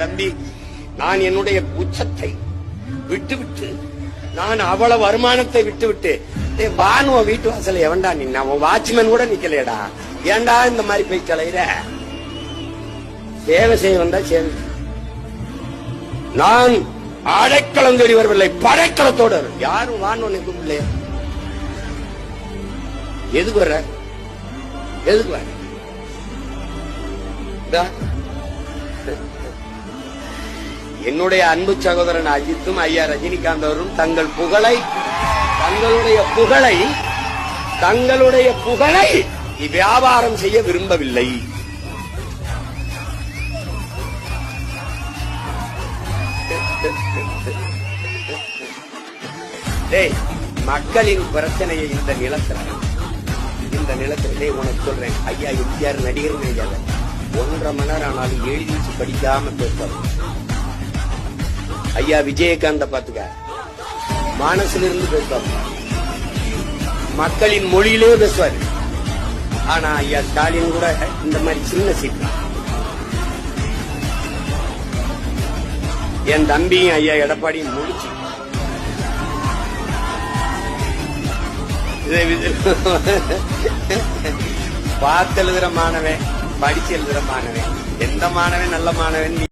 தம்பி நான் என்னுடைய உச்சத்தை விட்டுவிட்டு நான் அவ்வளவு வருமானத்தை விட்டுவிட்டு டேய், வீட்டு வாசல்ல எவன்டா நின்னா? உன் வாட்ச்மேன் கூட நிக்கலையடா. ஏண்டா இந்த மாதிரி போய் கலையிற சேவை செய்ய வந்தா சேவை. நான் அடைக்கலம் தேடி வரவில்லை. படைக்கலத்தோடு யாரும் வான்னு உன்னை கூப்பிடலையே? எதுக்கு வர்ற? எதுக்கு வர என்னுடைய அன்பு சகோதரன் அஜித்தும் ஐயா ரஜினிகாந்த் அவரும் தங்கள் புகழை தங்களுடைய புகழை தங்களுடைய புகழை வியாபாரம் செய்ய விரும்பவில்லை. மக்களின் பிரச்சனையை இந்த நிலத்தில் இந்த நிலத்திலே உனக்கு சொல்றேன். ஐயா எம்ஜிஆர் நடிகர் நினைக்காத ஒன்றரை மணி நேரம் ஆனாலும் எழுதிச்சு படிக்காம பேசுவார். ஐயா விஜயகாந்த பாத்துக்க மானசுல இருந்து பேசுவார். மக்களின் மொழியிலே பேசுவார். ஆனா ஐயா ஸ்டாலின் கூட இந்த மாதிரி சின்ன சீட்டு என் தம்பியும் ஐயா எடப்பாடியும் முடிச்சு. இதை. பார்த்து எழுதுற மாணவன் படிச்சு எழுதுற மாணவன். எந்த மாணவன் நல்ல மாணவன்